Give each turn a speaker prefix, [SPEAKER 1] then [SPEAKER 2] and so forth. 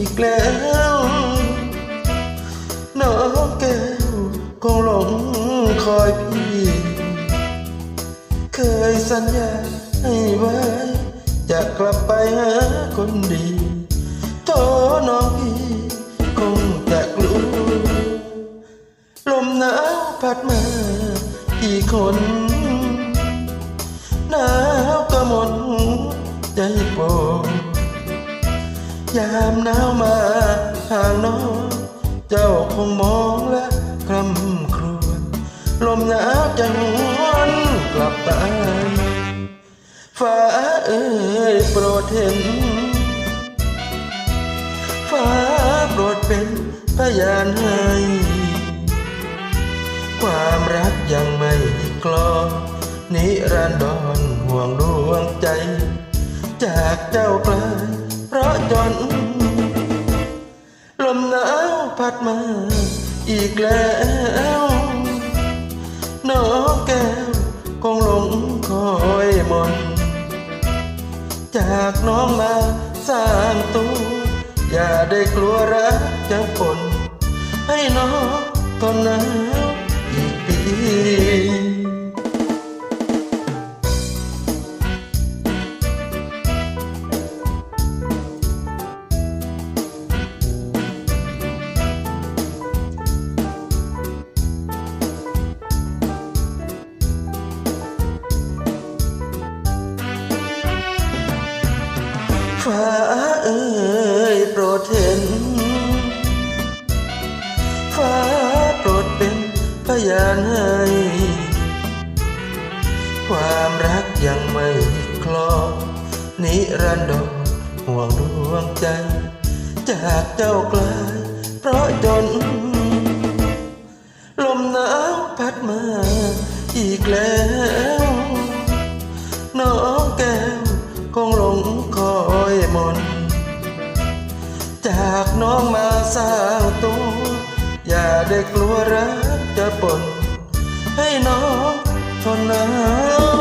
[SPEAKER 1] อีกแล้วน้องแก้วคงหลงคอยพี่ เคยสัญญาให้ไว้จะกลับไปหาคนดีโทน้องพี่คงจะกลัวลมหนาวพัดมากี่คนหนาวก็หมดใจโปง ยามหนาวมาห่างน้องเจ้าคงมองและคลำครวญลมหนาวจะหวนกลับไปฟ้าเอ้ยโปรดเห็นฟ้าโปรดเป็นพยานให้ความรักยังไม่กลอนิรันดรห่วงดวงใจ จากเจ้าไกล เพราะจน ลมหนาวพัดมาอีกแล้วน้องแก้วคงหลงคอยมน จากน้องมาสร้างตัวอย่าได้กลัวรักจะฝนให้น้องทนหนาวอีกปี ฟ้าเอ้ยโปรดเห็น ฟ้าโปรดเป็นพยานให้ความรักยังไม่คลอนิรันดรห่วงดวงใจ จากเจ้ากลเพราะจน ลมหนาวพัดมาอีกแล้วน้อง จากน้องมาสร้างตัวอย่าได้กลัวรักจะปนให้น้องทนหนาว